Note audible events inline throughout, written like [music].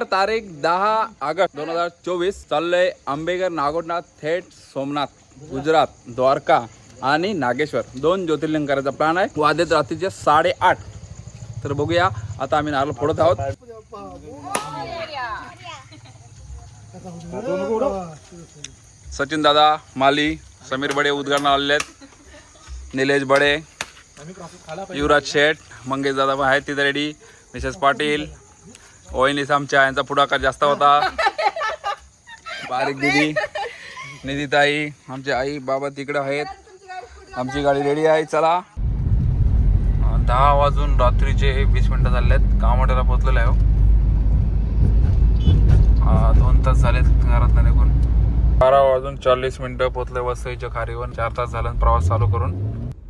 तारीख दहा ऑगस्ट दोन हजार चोवीस चाललंय आंबेगर नागोडनाथ थेट सोमनाथ गुजरात द्वारका आणि नागेश्वर. दोन ज्योतिर्लिंग करायचा प्लॅन आहे. वादेत रात्रीचे साडेआठ. तर बघूया आता आम्ही नारळ फोडत आहोत. सचिन दादा माली समीर बडे उद्घाटन आलेले आहेत. निलेश बडे युवराज शेठ मंगेश दादा आहेत तिथे रेडी मिसेस पाटील वहिनीस आमच्या यांचा पुढाकार जास्त होता. [laughs] बारीक दिदी निधीताई आमची आई बाबा तिकडे आहेत. आमची गाडी रेडी आहे चला. दहा वाजून रात्रीचे वीस मिनिटं झाले आहेत कामाट्याला पोचलेलं आहे हो. दोन तास झालेत घरात निघून. बारा वाजून चाळीस मिनिटं पोचले वसईच्या खारीवर. चार तास झाले प्रवास चालू करून.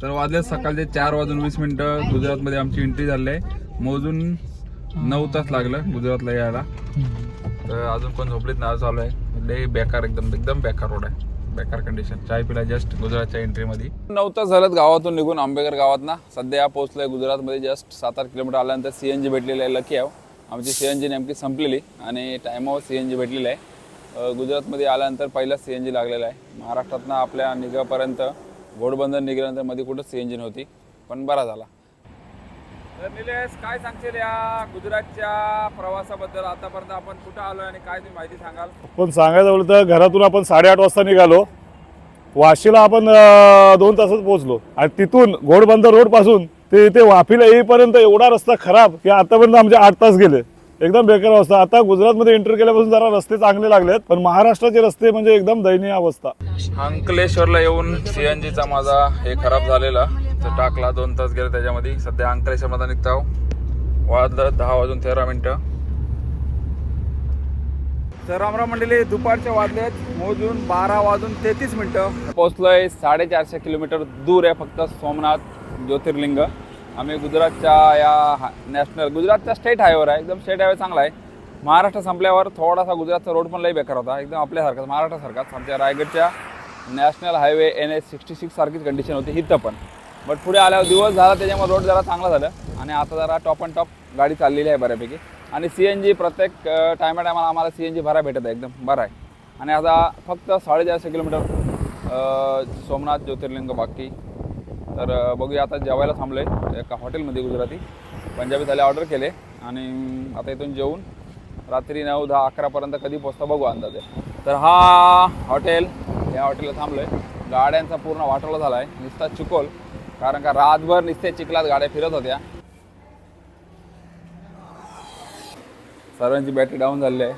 तर वाजले सकाळचे चार वाजून वीस मिनिटं. गुजरातमध्ये आमची एंट्री झाली आहे. मोजून नऊ तास लागलं गुजरातला यायला. तर अजून पण झोपलीत नाव चालू आहे. लय बेकार एकदम एकदम बेकार रोड आहे. बेकार कंडिशन चाय पिला जस्ट गुजरातच्या एंट्रीमध्ये नऊ तास झालेत गावातून निघून आंबेकर गावात ना सध्या पोहोचलोय गुजरातमध्ये जस्ट सात आठ किलोमीटर आल्यानंतर सी एन जी भेटलेली आहे. लकी आहे. आमची सी एन जी नेमकी संपलेली आणि टायमावर सी एन जी भेटलेली आहे. गुजरातमध्ये आल्यानंतर पहिला सी एन जी लागलेला आहे. महाराष्ट्रातनं आपल्या निघापर्यंत घोडबंदर निघाल्यानंतरमध्ये कुठं सी एन जी नव्हती. पण बरा झाला. तर निलेश काय सांगशील या गुजरातच्या प्रवासाबद्दल? आतापर्यंत आपण कुठं आलो आणि काय तुम्ही माहिती सांगाल? पण सांगायचं बोललं तर घरातून आपण साडेआठ वाजता निघालो. वाशीला आपण अं, दोन तासात पोहोचलो. आणि तिथून घोडबंदर रोडपासून ते इथे वाफीला येईपर्यंत एवढा रस्ता खराब की आतापर्यंत आमचे आठ तास गेले. एकदम बेकार अवस्था. आता गुजरातमध्ये एंटर केल्यापासून जरा रस्ते चांगले लागलेत पण महाराष्ट्राचे रस्ते म्हणजे एकदम दयनीय अवस्था. अंकलेश्वरला येऊन सीएनजीचा माझा हे खराब झालेला तर टाकला दोन तास गेले त्याच्यामध्ये. सध्या अंकलेश्वरमध्ये निघतो वाजलं दहा वाजून तेरा मिनटं. तर रामराम मंडळी दुपारच्या वाजलेत. मोजून बारा वाजून तेहतीस मिनटं. पोहोचलोय साडेचारशे किलोमीटर दूर आहे फक्त सोमनाथ ज्योतिर्लिंग. आम्ही गुजरातच्या या नॅशनल गुजरातच्या स्टेट हायवेवर आहे. एकदम स्टेट हायवे चांगला आहे. महाराष्ट्र संपल्यावर थोडासा गुजरातचा रोड पण लई बेकार होता. एकदम आपल्यासारखाच महाराष्ट्रासारखाच. आमच्या रायगडच्या national highway N H sixty six सारखीच कंडिशन होती. इथं पण. बट पुढे आल्यावर दिवस झाला त्याच्यामुळे रोड जरा चांगला झालं. आणि आता जरा टॉप अँड टॉप गाडी चाललेली आहे बऱ्यापैकी. आणि सी एन जी प्रत्येक टायमा टायमाला आम्हाला सी एन जी भरा भेटत आहे. एकदम बरं आहे. आणि आता फक्त साडेचारशे किलोमीटर सोमनाथ ज्योतिर्लिंग बाकी. तर बघूया आता जेवायला थांबलो आहे एका हॉटेलमध्ये गुजराती. पंजाबी थाली ऑर्डर केले आणि आता इथून जेवून रात्री नऊ दहा अकरापर्यंत कधी पोचता बघू अंदाजे. तर हा हॉटेल या हॉटेलला थांबलो आहे गाड्यांचा पूर्ण वाटोळा झाला आहे नुसता चिकोल कारण का रातभर नुसते चिखलात गाड्या फिरत होत्या. सर्वांची बॅटरी डाऊन झालेली आहे.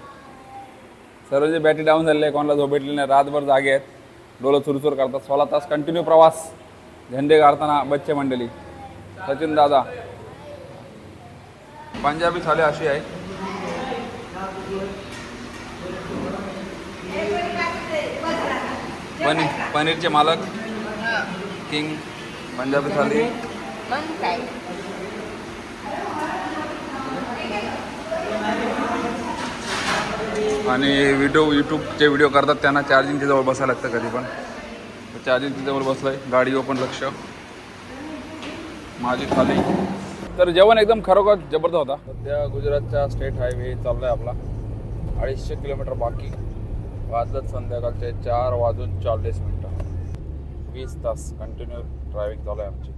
सर्वांची बॅटरी डाऊन झालेली आहे. कोणाला झोपेटली नाही रातभर जागे आहेत. डोळं चुरचूर करतात. सोळा तास कंटिन्यू प्रवास. झेंडे गाडताना बच्चे मंडळी सचिन दादा. पंजाबी थाली अशी आहे. पनीर पनीरचे मालक किंग पंजाबी थाली आणि व्हिडिओ यूट्यूबचे व्हिडिओ करतात त्यांना चार्जिंगच्या जवळ बसायला लागतं कधी पण. चार्जिंगच्या जवळ बसलंय. गाडी ओपन लक्ष. माझी थाली. तर जेवण एकदम खरोखर जबरदस्त होता. सध्या गुजरातच्या स्टेट हायवे चाललाय आपला. अडीचशे किलोमीटर बाकी. वाजत संध्याकाळचे चार वाजून चाळीस मिनटं. वीस तास कंटिन्यू ड्रायव्हिंग चालू आहे आमची.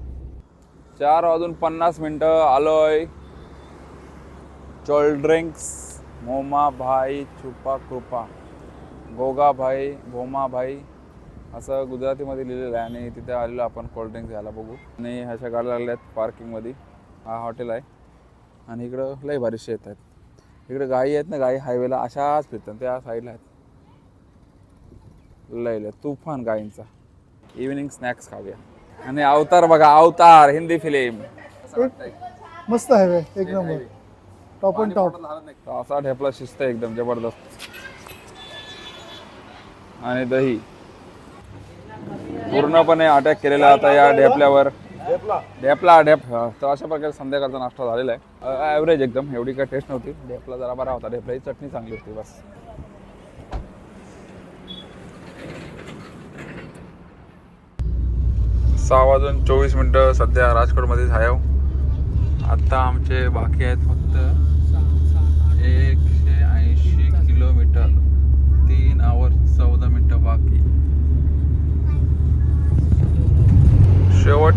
चार वाजून पन्नास मिनटं आलोय. कोल्ड ड्रिंक्स मोमा भाई छुपा कृपा. गोगा भाई भोमा भाई असं गुजरातीमध्ये लिहिलेलं आहे आणि तिथे आलेलो आपण कोल्ड्रिंक्स घ्यायला बघू. आणि ह्याच्या गाड्या लागल्या आहेत पार्किंगमध्ये हा हॉटेल आहे. आणि इकडं लय बरेचसे येत आहेत. इकडे गायी आहेत ना गायी हायवेला अशाच फिरतात त्या साईडला आहेत. लय लय तुफान गायींचा. इव्हिनिंग स्नॅक्स खाऊया. आणि अवतार बघा अवतार हिंदी फिल्म मस्त आहे एक नंबर. टॉप अँड टॉप असा ढेपला शिस्त एकदम जबरदस्त. आणि दही. पूर्णपणे अटॅक केलेला आता या ढेपल्यावर. ढेपला ढेप. तर अशा प्रकारे संध्याकाळचा नाश्ता झालेला आहे. ॲव्हरेज एकदम एवढी काय टेस्ट नव्हती. ढेपला जरा बरा होता ढेपल्याची चटणी चांगली होती बस. सहा वाजून चोवीस मिनटं सध्या राजकोटमध्ये आहे आत्ता आमचे बाकी आहेत फक्त एकशे ऐंशी किलोमीटर. तीन आवर चौदा मिनटं.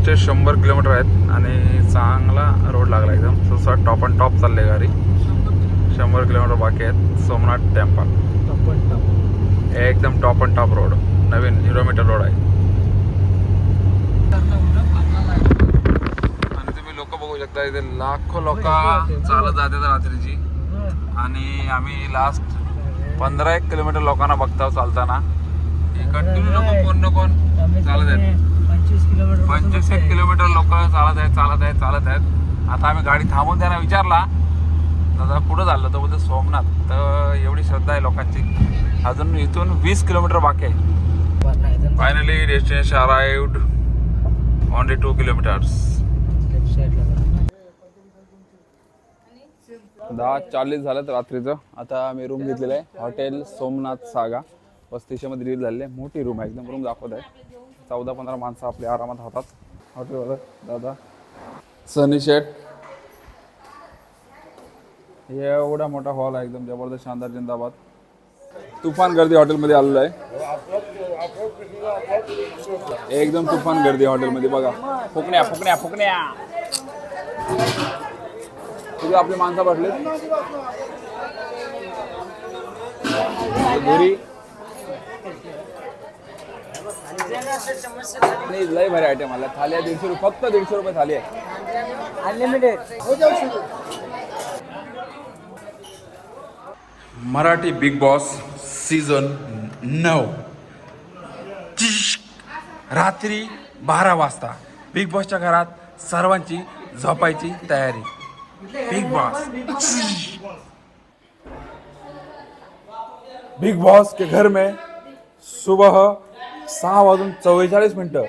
शेवटचे शंभर किलोमीटर आहेत आणि चांगला रोड लागला एकदम. सुसा टॉप अँड टॉप चालले गाडी. शंभर किलोमीटर बाकी आहेत. सोमनाथ टेम्पल एकदम टॉप अँड टॉप रोड नवीन झिरो मीटर रोड आहे. आणि तुम्ही लोक बघू शकता इथे लाखो लोक चालत जातात रात्रीची. आणि आम्ही लास्ट पंधरा एक किलोमीटर लोकांना बघता चालताना. कंटिन्यू लोक कोण ना कोण चालत आहेत. पंचवीस किलोमीटर पंचवीस एक किलोमीटर लोक चालत आहेत चालत आहेत चालत आहेत. आता आम्ही गाडी थांबून त्यांना विचारला. दादा कुठं चाललं? तर बोलतो सोमनाथ. तर एवढी श्रद्धा आहे लोकांची. अजून इथून वीस किलोमीटर बाकी आहे. Finally destination arrived only two kilometres दहा चाळीस झालं रात्रीचं. आता आम्ही रूम घेतलेलं आहे. हॉटेल सोमनाथ सागा. पस्तीसशेमध्ये रिलीज झालेलं आहे. मोठी रूम आहे. एकदम रूम दाखवत आहे. चौदा पंधरा माणसं आपले आरामात राहतात. हॉटेलवाला दादा. सनी शेट एवढा मोठा हॉल आहे एकदम जबरदस्त शानदार जिंदाबाद. तुफान गर्दी हॉटेलमध्ये आलेलं आहे. एकदम तुफान गर्दी हॉटेलमध्ये बघा. फुकण्या फुकण्या फुकण्या. तुझे आपली माणसं बसले घरी नाही लय भारी आयटम आला थाली आहे दीडशे रुपये फक्त दीडशे रुपये थाली आहे. Unlimited Marathi big boss season नऊ. रात्री बारा वाजता बिग बॉसच्या घरात सर्वांची झोपायची तयारी. बिग बॉस बिग बॉस के घर में सुबह सहा वाजून चव्वेचाळीस मिनिटं.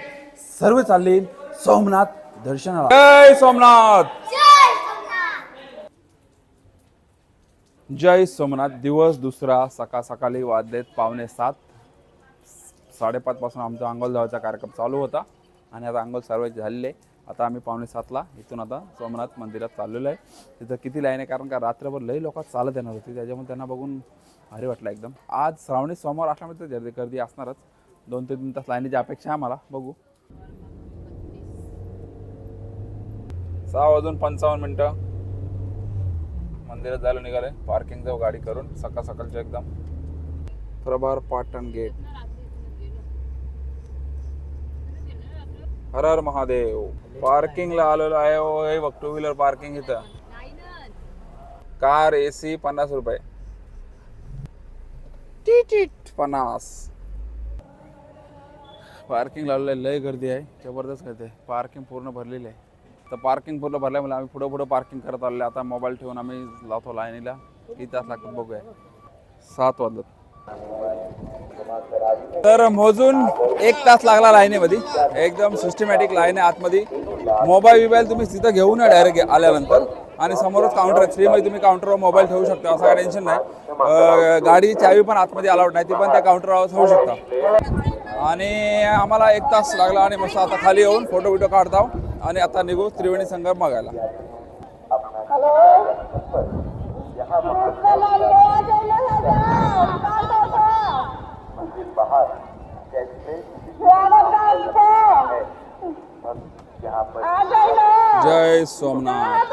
सर्व चालले सोमनाथ दर्शनाला. जय सोमनाथ! जय सोमनाथ. दिवस दुसरा सकाळ सकाळी वाजलेत पावणे सात. साडेपाच पासून आमचा अंगोल जायचा कार्यक्रम चालू होता. आणि आता अंगोल सर्व झालेले. आता आम्ही पावणे सातला इथून आता सोमनाथ मंदिरात चाललेलो आहे. तिथं किती लाईन आहे? कारण का रात्रभर लई लोक चालत येणार होती. त्याच्यामुळे त्यांना बघून भारी वाटलं एकदम. आज श्रावणी सोमवार असल्यामुळे तर गर्दी असणारच. दोन ते तीन तास लाईनीची अपेक्षा आहे आम्हाला. बघू. सहा वाजून पंचावन्न मिनटं. मंदिरात जायला निघाले पार्किंग जाऊ गाडी करून सकाळ सकाळचे एकदम. प्रभार पाटण गेट हर हर महादेव. पार्किंगला आलेलो आहे ओ, हे बघ टू व्हीलर पार्किंग इथं. कार एसी पन्नास रुपये. टिटीट पन्नास. पार्किंग लावलेलं आहे. लय गर्दी आहे. जबरदस्त गर्दी आहे. पार्किंग पूर्ण भरलेली आहे. तर पार्किंग पूर्ण भरल्यामुळे आम्ही पुढं पुढं पार्किंग करत आलेलो आता मोबाईल ठेवून आम्ही लावतो लाईनीला. किती तास लागतात बघूया. सात वाजत तर मोजून एक तास लागला लाईनीमध्ये. एकदम सिस्टमॅटिक लाईन आहे आतमध्ये. मोबाईल बिबाईल तुम्ही तिथं घेऊन या डायरेक्ट आल्यानंतर. आणि समोरच काउंटर आहे. फ्रीमध्ये तुम्ही काउंटरवर मोबाईल ठेवू शकता असं काही टेन्शन नाही. गाडी चावी पण आतमध्ये अलाउड नाही. ती पण त्या काउंटरवर ठेवू शकता. आणि आम्हाला एक तास लागला आणि मस्त आता खाली येऊन फोटो बिटो काढता आणि आता निघू त्रिवेणी संगम बघायला. जय सोमनाथ।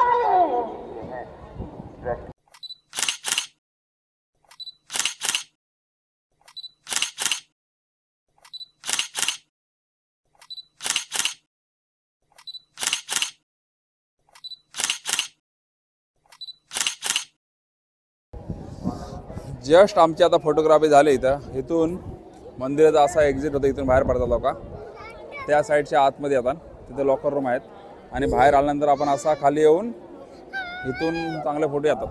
जस्ट आमची आता फोटोग्राफी झाली इथं. इथून मंदिराचा असा एक्झिट होतं इथून बाहेर पडतात लोक. त्या साईडच्या आतमध्ये येतात तिथे लॉकर रूम आहेत. आणि बाहेर आल्यानंतर आपण असा खाली येऊन इथून चांगले फोटो येतात.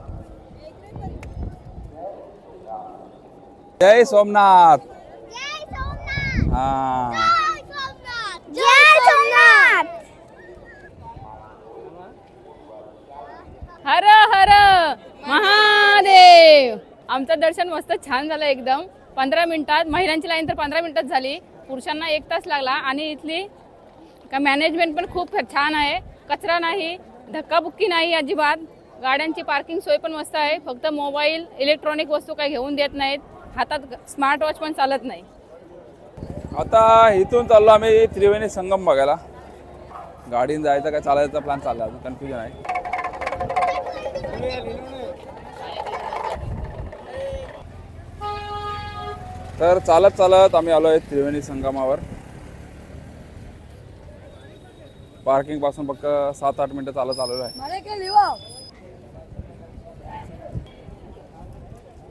जय सोमनाथ. हा. जय सोमनाथ. हर हर महादेव. आमचं दर्शन मस्त छान झालं एकदम. पंधरा मिनिटात महिलांची लाईन तर पंधरा मिनिटात झाली. पुरुषांना एक तास लागला आणि इथली का मॅनेजमेंट पण खूप छान आहे. कचरा नाही धक्काबुक्की नाही अजिबात. गाड्यांची पार्किंग सोय पण मस्त आहे. फक्त मोबाईल इलेक्ट्रॉनिक वस्तू काही घेऊन देत नाहीत. हातात स्मार्ट वॉच पण चालत नाही. आता इथून चाललो आम्ही त्रिवेणी संगम बघायला. गाडीने जायचं काय चालायचा प्लॅन चालला कन्फ्युजन आहे. तर चालत चालत आम्ही आलो आहे त्रिवेणी संगमावर. पार्किंगपासून फक्त सात आठ मिनिटं चालत आलेलो आहे.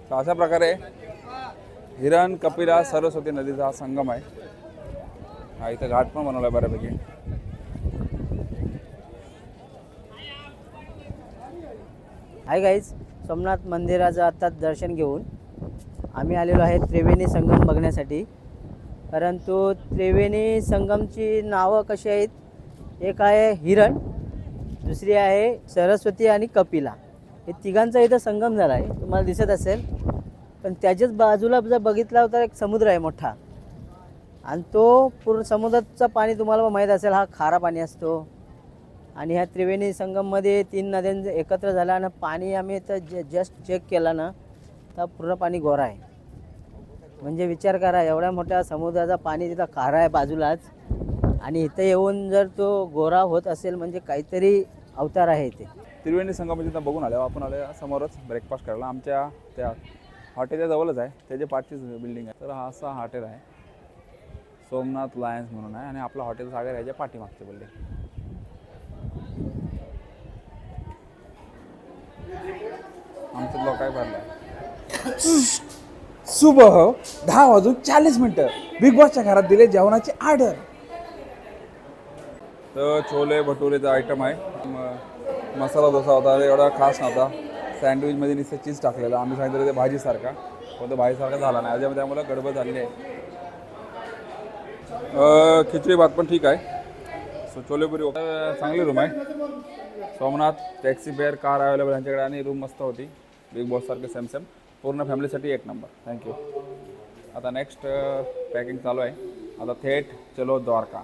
तर अशा प्रकारे हिरण कपिला सरस्वती नदीचा हा संगम आहे. हा इथं घाट पण बनवला आहे बऱ्यापैकी. हाय गाईज सोमनाथ मंदिराचं आत्ता दर्शन घेऊन आम्ही आलेलो आहे त्रिवेणी संगम बघण्यासाठी. परंतु त्रिवेणी संगमची नावं कशी आहेत? एक आहे हिरण दुसरी आहे सरस्वती आणि कपिला. हे तिघांचा इथं संगम झाला आहे तुम्हाला दिसत असेल. पण त्याच्याच बाजूला जर बघितला तर एक समुद्र आहे मोठा. आणि तो पूर्ण समुद्राचं पाणी तुम्हाला माहीत असेल हा खारा पाणी असतो. आणि ह्या त्रिवेणी संगममध्ये तीन नद्यांचं एकत्र झालं आणि पाणी आम्ही तर ज जस्ट चेक केला ना तर पूर्ण पाणी गोरा आहे. म्हणजे विचार करा एवढ्या मोठ्या समुद्राचा पाणी तिथं खारा आहे बाजूलाच. आणि इथं येऊन जर तो गोरा होत असेल म्हणजे काहीतरी अवतार आहे इथे. त्रिवेणी संगम तिथं बघून आलो आपण आलो समोरच ब्रेकफास्ट करायला. आमच्या त्या हॉटेलच्या जवळच आहे. त्याच्या पाठचीच बिल्डिंग आहे. तर हा असा हॉटेल आहे. सोमनाथ लायन्स म्हणून आहे आणि आपलं हॉटेल सागर याच्या पाठीमागचे बिल्डिंग आमचं लोक काय भरलं. सुबह दहा वाजून चाळीस मिनिटं बिग बॉसच्या घरात दिले जेवणाची ऑर्डर तर छोले भटुरेचा आयटम आहे. मसाला डोसा होता एवढा खास नव्हता. सँडविचमध्ये नुसतं चीज टाकलेलं. आम्ही सांगितलं ते भाजीसारखा. पण तो भाजीसारखा झाला नाही. त्याच्यामध्ये आम्हाला गडबड झालेली आहे. खिचडी भात पण ठीक आहे. सो छोलेपुरी चांगली रूम आहे. Somnath taxi fare car available यांच्याकडे आणि रूम मस्त होती. बिग बॉससारखे सॅमसंग पूर्ण फॅमिलीसाठी एक नंबर थँक्यू आता नेक्स्ट पॅकिंग चालू आहे. आता थेट चलो द्वारका.